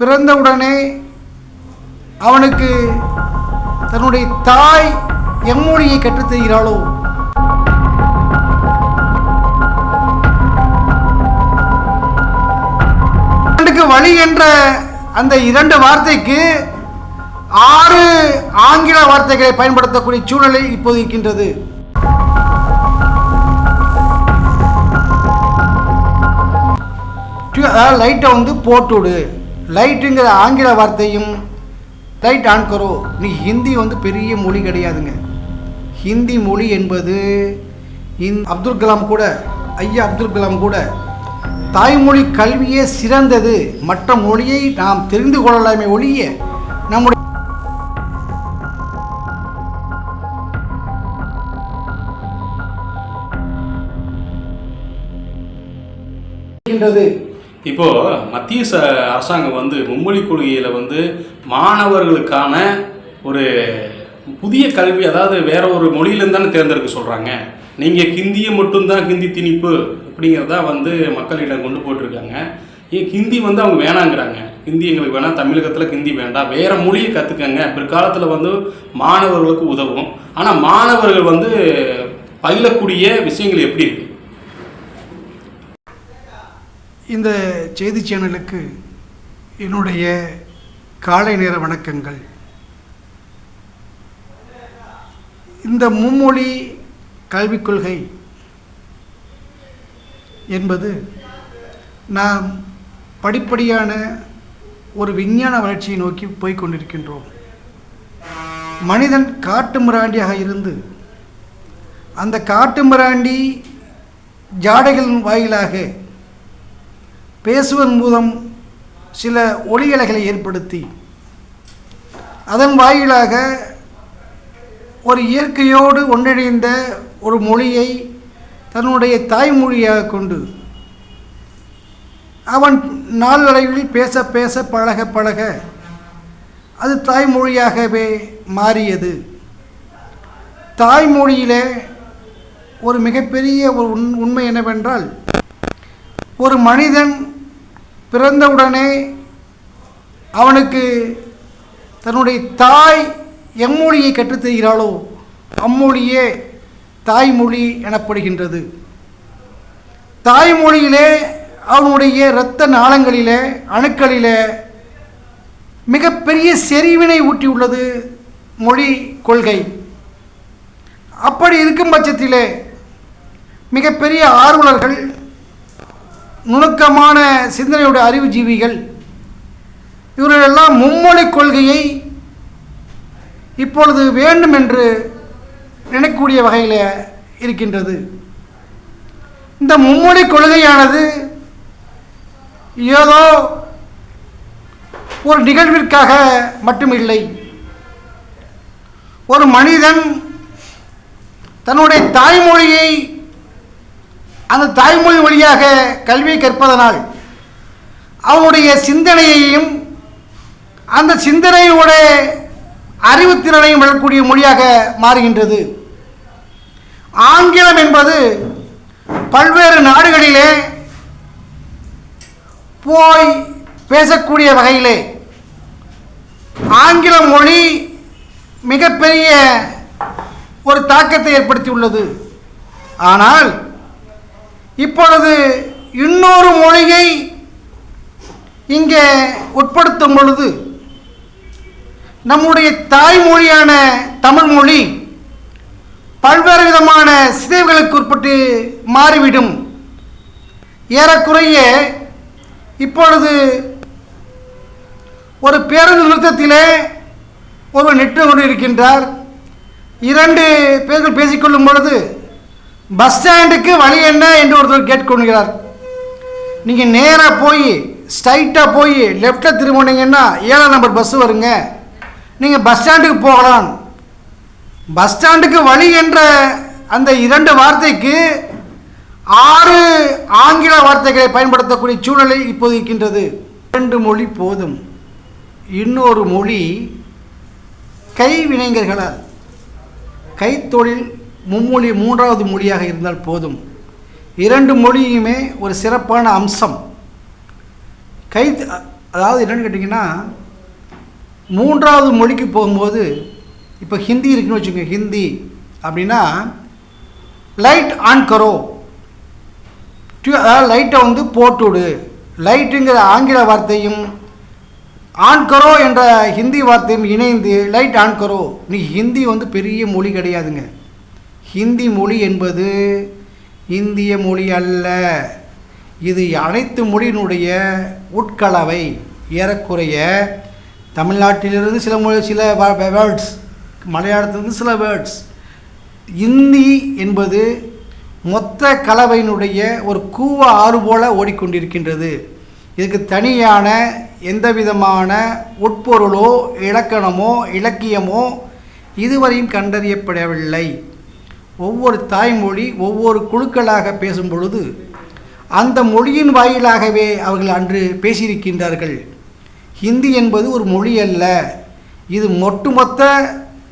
பிறந்தவுடனே அவனுக்கு தன்னுடைய தாய் எம்மொழியை கற்றுத் தருகிறாளோ வழி என்ற அந்த இரண்டு வார்த்தைக்கு ஆறு ஆங்கில வார்த்தைகளை பயன்படுத்தக்கூடிய சூழலை இப்போது இருக்கின்றது. லைட்டை வந்து போட்டுவிடு லைட்டுங்கிற ஆங்கில வார்த்தையும் லைட் ஆன் கரோ. நீ ஹிந்தி வந்து பெரிய மொழி கிடையாதுங்க. ஹிந்தி மொழி என்பது இந் அப்துல் கலாம் கூட ஐயா அப்துல் கலாம் கூட தாய்மொழி கல்வியே சிறந்தது. மற்ற மொழியை நாம் தெரிந்து கொள்ளலாமே ஒழிய நம்முடைய இருக்கின்றது இப்போது மத்திய ச அரசாங்கம் வந்து மும்மொழி கொள்கையில் வந்து மாணவர்களுக்கான ஒரு புதிய கல்வி அதாவது வேற ஒரு மொழியிலேருந்து தானே தேர்ந்தெடுக்க சொல்கிறாங்க நீங்கள் ஹிந்தியை மட்டும்தான் ஹிந்தி திணிப்பு அப்படிங்கிறதா வந்து மக்களிடம் கொண்டு போட்டிருக்காங்க ஏன் ஹிந்தி வந்து அவங்க வேணாங்கிறாங்க. ஹிந்தி எங்களுக்கு வேணாம் தமிழகத்தில் ஹிந்தி வேண்டாம். வேறு மொழியை கற்றுக்கங்க பிற்காலத்தில் வந்து மாணவர்களுக்கு உதவும். ஆனால் மாணவர்கள் வந்து பயிலக்கூடிய விஷயங்கள் எப்படி இருக்கு? இந்த செய்தி சேனலுக்கு என்னுடைய காலை நேர வணக்கங்கள். இந்த மும்மொழி கல்விக் கொள்கை என்பது நாம் படிப்படியான ஒரு விஞ்ஞான வளர்ச்சியை நோக்கி போய்கொண்டிருக்கின்றோம் மனிதன் காட்டு மிராண்டியாக இருந்து அந்த காட்டு மிராண்டி ஜாடைகளின் வாயிலாக பேசுவதன் மூலம் சில ஒளியலைகளை ஏற்படுத்தி அதன் வாயிலாக ஒரு இயற்கையோடு ஒன்றிணைந்த ஒரு மொழியை தன்னுடைய தாய்மொழியாக கொண்டு அவன் நாளடைவில் பேச பேச பழக பழக அது தாய்மொழியாகவே மாறியது. தாய்மொழியிலே ஒரு மிகப்பெரிய ஒரு உண் உண்மை என்னவென்றால் ஒரு மனிதன் பிறந்தவுடனே அவனுக்கு தன்னுடைய தாய் எம்மொழியை கற்றுத்தருகிறாளோ அம்மொழியே தாய்மொழி எனப்படுகின்றது. தாய்மொழியிலே அவனுடைய இரத்த நாளங்களிலே அணுக்களிலே மிகப்பெரிய செறிவினை ஊட்டியுள்ளது மொழி கொள்கை. அப்படி இருக்கும் பட்சத்திலே மிகப்பெரிய ஆர்வலர்கள் நுணுக்கமான சிந்தனையுடைய அறிவுஜீவிகள் இவர்களெல்லாம் மும்மொழி கொள்கையை இப்பொழுது வேண்டும் என்று நினைக்கக்கூடிய வகையில் இருக்கின்றது. இந்த மும்மொழி கொள்கையானது ஏதோ ஒரு நிகழ்விற்காக மட்டுமில்லை. ஒரு மனிதன் தன்னுடைய தாய்மொழியை அந்த தாய்மொழி வழியாக கல்வி கற்பதனால் அவனுடைய சிந்தனையையும் அந்த சிந்தனையோட அறிவுத்திறனையும் வளரக்கூடிய மொழியாக மாறுகின்றது. ஆங்கிலம் என்பது பல்வேறு நாடுகளிலே போய் பேசக்கூடிய வகையிலே ஆங்கில மொழி மிகப்பெரிய ஒரு தாக்கத்தை ஏற்படுத்தியுள்ளது. ஆனால் இப்பொழுது இன்னொரு மொழியை இங்கே உட்படுத்தும் பொழுது நம்முடைய தாய்மொழியான தமிழ் மொழி பல்வேறு விதமான சிதைவுகளுக்கு உட்பட்டு மாறிவிடும். ஏறக்குறைய இப்பொழுது ஒரு பேருந்து நிறுத்தத்திலே ஒருவர் நிற்று கொண்டு இருக்கின்றார் இரண்டு பேர்கள் பேசிக்கொள்ளும் பொழுது பஸ் ஸ்டாண்டுக்கு வழி என்ன என்று ஒருத்தர் கேட்டுக்கொள்கிறார். நீங்கள் நேராக போய் ஸ்ட்ரைட்டாக போய் லெஃப்டில் திரும்பினீங்கன்னா ஏழாம் நம்பர் பஸ் வருங்க. நீங்கள் பஸ் ஸ்டாண்டுக்கு போகலாம். பஸ் ஸ்டாண்டுக்கு வழி என்ற அந்த இரண்டு வார்த்தைக்கு ஆறு ஆங்கில வார்த்தைகளை பயன்படுத்தக்கூடிய சூழ்நிலை இப்போது இருக்கின்றது. இரண்டு மொழி போதும். இன்னொரு மொழி கைவினைஞர்களால் கைத்தொழில் மும்மொழி மூன்றாவது மொழியாக இருந்தால் போதும். இரண்டு மொழியுமே ஒரு சிறப்பான அம்சம். கை அதாவது என்னென்னு கேட்டிங்கன்னா மூன்றாவது மொழிக்கு போகும்போது இப்போ ஹிந்தி இருக்குன்னு வச்சுக்கோங்க ஹிந்தி. அப்படின்னா லைட் ஆன் கரோ. டியூ- அதாவது லைட்டை வந்து போட்டுவிடு. லைட்டுங்கிற ஆங்கில வார்த்தையும் ஆன் கரோ என்ற ஹிந்தி வார்த்தையும் இணைந்து லைட் ஆன் கரோ. ஹிந்தி வந்து பெரிய மொழி கிடையாதுங்க. ஹிந்தி மொழி என்பது இந்திய மொழி அல்ல. இது அனைத்து மொழியினுடைய உட்கலவை ஏறக்குறைய தமிழ்நாட்டிலிருந்து சில மொழி சில வேர்ட்ஸ் மலையாளத்திலிருந்து சில வேர்ட்ஸ் இந்தி என்பது மொத்த கலவையினுடைய ஒரு கூவ ஆறு போல ஓடிக்கொண்டிருக்கின்றது. இதுக்கு தனியான எந்த விதமான உட்பொருளோ இலக்கணமோ இலக்கியமோ இதுவரையும் கண்டறியப்படவில்லை. ஒவ்வொரு தாய்மொழி ஒவ்வொரு குழுக்களாக பேசும் பொழுது அந்த மொழியின் வாயிலாகவே அவர்கள் அன்று பேசியிருக்கின்றார்கள். ஹிந்தி என்பது ஒரு மொழி அல்ல. இது ஒட்டுமொத்த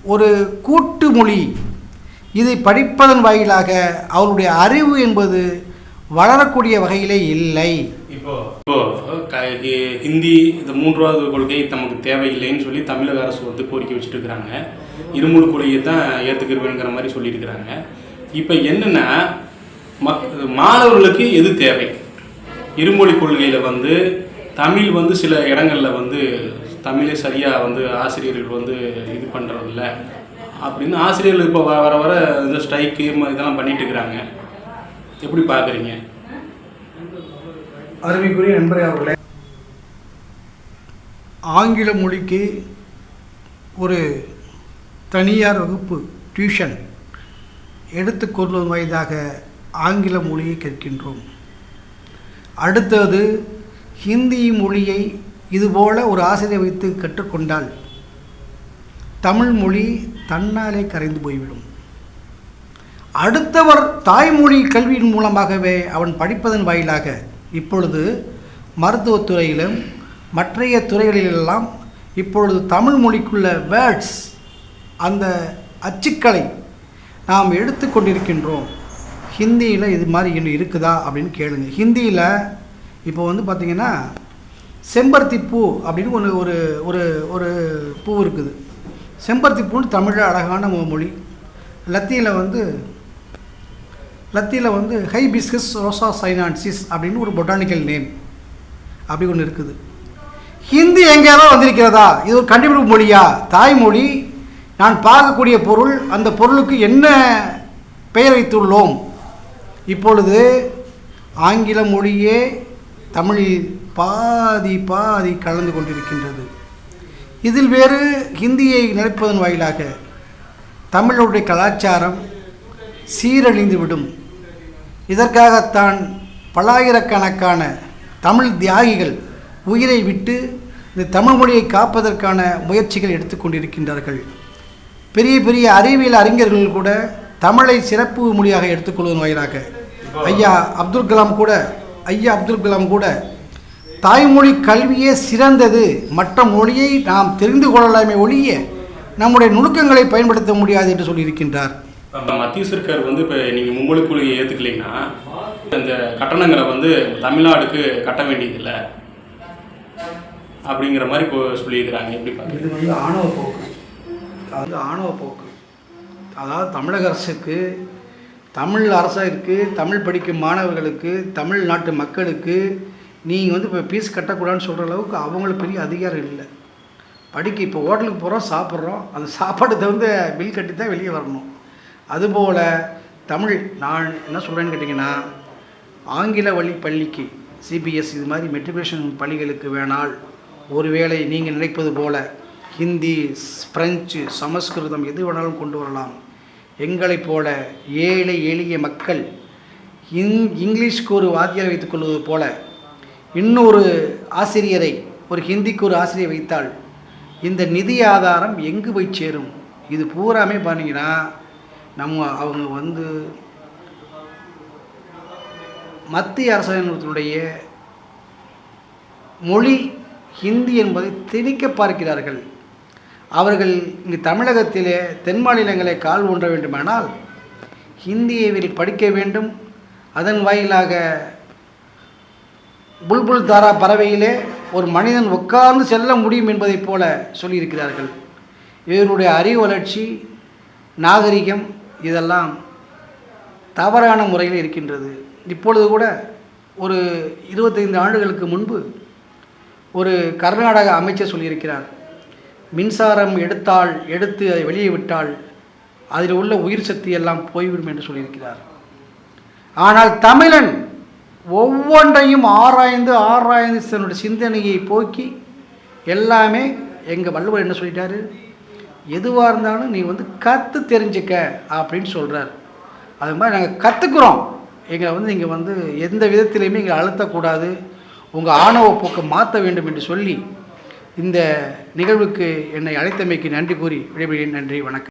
ஒரு கூட்டு மொழி. இதை படிப்பதன் வாயிலாக அவருடைய அறிவு என்பது வளரக்கூடிய வகையிலே இல்லை. இப்போ இப்போ ஹிந்தி இந்த மூன்றாவது கொள்கை நமக்கு தேவையில்லைன்னு சொல்லி தமிழக அரசு வந்து கோரிக்கை வச்சுட்டு இருக்கிறாங்க இருமொழி கொள்கையை தான் ஏற்றுக்கிருவேங்கிற மாதிரி சொல்லியிருக்கிறாங்க. இப்போ என்னென்னா மக் மாணவர்களுக்கு எது தேவை? இருமொழி கொள்கையில் வந்து தமிழ் வந்து சில இடங்களில் வந்து தமிழே சரியாக வந்து ஆசிரியர்கள் வந்து இது பண்ணுறதில்ல அப்படின்னு ஆசிரியர்கள் இப்போ வர வர இந்த ஸ்ட்ரைக்கு இதெல்லாம் பண்ணிட்டு இருக்கிறாங்க எப்படி பார்க்குறீங்க? அருமைக்குரிய நண்பரே அவர்களே. ஆங்கில மொழிக்கு ஒரு தனியார் வகுப்பு டியூஷன் எடுத்துக்கொள்ளும் வயதாக ஆங்கில மொழியை கற்கின்றோம் அடுத்தது ஹிந்தி மொழியை இதுபோல ஒரு ஆசிரியர் வைத்து கற்றுக்கொண்டால் தமிழ் மொழி தன்னாலே கரைந்து போய்விடும். அடுத்தவர் தாய்மொழி கல்வியின் மூலமாகவே அவன் படிப்பதன் வாயிலாக இப்பொழுது மருத்துவத்துறையிலும் மற்றைய துறைகளிலெல்லாம் இப்பொழுது தமிழ் மொழிக்குள்ள வேர்ட்ஸ் அந்த அச்சுக்களை நாம் எடுத்துக்கொண்டிருக்கின்றோம் ஹிந்தியில் இது மாதிரி இன்னும் இருக்குதா அப்படின்னு கேளுங்க. ஹிந்தியில் இப்போ வந்து பார்த்திங்கன்னா செம்பருத்தி பூ அப்படின்னு ஒன்று ஒரு ஒரு ஒரு பூ இருக்குது. செம்பருத்தி பூன்னு தமிழில் அழகான மொழி. லத்தியில் வந்து லத்தியில் வந்து ஹைபிஸ்கஸ் ரோசா சைனான்சிஸ் அப்படின்னு ஒரு பொட்டானிக்கல் நேம். அப்படி ஒன்று இருக்குது. ஹிந்தி எங்கேயாவது வந்திருக்கிறதா? இது ஒரு கண்டுபிடிப்பு மொழியா? தாய்மொழி நான் பார்க்கக்கூடிய பொருள் அந்த பொருளுக்கு என்ன பெயர் வைத்துள்ளோம்? இப்பொழுது ஆங்கில மொழியே தமிழில் பாதி பாதி கலந்து கொண்டிருக்கின்றது. இதில் வேறு ஹிந்தியை நினைப்பதன் வாயிலாக தமிழுடைய கலாச்சாரம் சீரழிந்துவிடும். இதற்காகத்தான் பல்லாயிரக்கணக்கான தமிழ் தியாகிகள் உயிரை விட்டு இந்த தமிழ் மொழியை காப்பதற்கான முயற்சிகள் எடுத்துக்கொண்டிருக்கின்றார்கள் பெரிய பெரிய அறிவியல் அறிஞர்கள் கூட தமிழை சிறப்பு மொழியாக எடுத்துக்கொள்வதன் வாயிலாக. ஐயா அப்துல் கலாம் கூட ஐயா அப்துல் கலாம் கூட தாய்மொழி கல்வியே சிறந்தது. மற்ற மொழியை நாம் தெரிந்து கொள்ளலாமே ஒழிய நம்முடைய நுணுக்கங்களை பயன்படுத்த முடியாது என்று சொல்லியிருக்கின்றார். மத்திய சர்க்கார் வந்து இப்போ நீங்கள் மும்மொழி கொள்கையை ஏற்றுக்கலைன்னா அந்த கட்டணங்களை வந்து தமிழ்நாடுக்கு கட்ட வேண்டியதில்லை அப்படிங்கிற மாதிரி கொ- சொல்லியிருக்கிறாங்க. எப்படி பார்க்குறீங்க இது வந்து ஆணவ போக்கு. அது வந்து ஆணவ போக்கு. அதாவது தமிழக அரசுக்கு தமிழ் அரசிற்கு தமிழ் படிக்கும் மாணவர்களுக்கு தமிழ்நாட்டு மக்களுக்கு நீங்கள் வந்து இப்போ ஃபீஸ் கட்டக்கூடாதுன்னு சொல்கிற அளவுக்கு அவங்களுக்கு பெரிய அதிகாரம் இல்லை. படிக்க இப்போ ஹோட்டலுக்கு போகிறோம் சாப்பிட்றோம். அந்த சாப்பாடு தகுந்த பில் கட்டி தான் வெளியே வரணும். அதுபோல் தமிழ் நான் என்ன சொல்கிறேன்னு கேட்டிங்கன்னா ஆங்கில வழி பள்ளிக்கு சிபிஎஸ் இது மாதிரி மெட்ரிகுலேஷன் பள்ளிகளுக்கு வேணால் ஒருவேளை நீங்கள் நினைப்பது போல் ஹிந்தி ஃப்ரெஞ்சு சமஸ்கிருதம் எது வேணாலும் கொண்டு வரலாம். எங்களைப் போல ஏழை எளிய மக்கள் இங் இங்கிலீஷ்க்கு ஒரு வாத்தியாரை வைத்துக்கொள்வது போல இன்னொரு ஆசிரியரை ஒரு ஹிந்திக்கு ஒரு ஆசிரியர் வைத்தால் இந்த நிதி ஆதாரம் எங்கு போய் சேரும்? இது பூராமே பார்த்தீங்கன்னா நம்ம அவங்க வந்து மத்திய அரசாங்கத்தினுடைய மொழி ஹிந்தி என்பதை திணிக்க பார்க்கிறார்கள். அவர்கள் இங்கு தமிழகத்திலே தென் மாநிலங்களை கால் ஊன்ற வேண்டுமானால் ஹிந்தியை படிக்க வேண்டும். அதன் வாயிலாக புல்புல் தாரா பறவையிலே ஒரு மனிதன் உட்கார்ந்து செல்ல முடியும் என்பதைப் போல சொல்லியிருக்கிறார்கள். இவருடைய அறிவு வளர்ச்சி நாகரிகம் இதெல்லாம் தவறான முறையில் இருக்கின்றது. இப்பொழுது கூட ஒரு இருபத்தைந்து ஆண்டுகளுக்கு முன்பு ஒரு கர்நாடக அமைச்சர் சொல்லியிருக்கிறார் மின்சாரம் எடுத்தால் எடுத்து அதை வெளியே விட்டால் அதில் உள்ள உயிர் சக்தி எல்லாம் போய்விடும் என்று சொல்லியிருக்கிறார். ஆனால் தமிழன் ஒவ்வொன்றையும் ஆராய்ந்து ஆராய்ந்து தன்னுடைய சிந்தனையை போக்கி எல்லாமே எங்கள் வள்ளுவர் என்ன சொல்லிட்டாரு? எதுவாக இருந்தாலும் நீ வந்து கற்று தெரிஞ்சுக்க அப்படின்னு சொல்கிறார் அது மாதிரி நாங்கள் கற்றுக்குறோம் எங்களை வந்து நீங்கள் வந்து எந்த விதத்திலையுமே எங்களை அழுத்தக்கூடாது. உங்கள் ஆணவ போக்கை மாற்ற வேண்டும் என்று சொல்லி இந்த நிகழ்வுக்கு என்னை அழைத்தமைக்கு நன்றி கூறி விடைபெறுகிறேன். நன்றி வணக்கம்.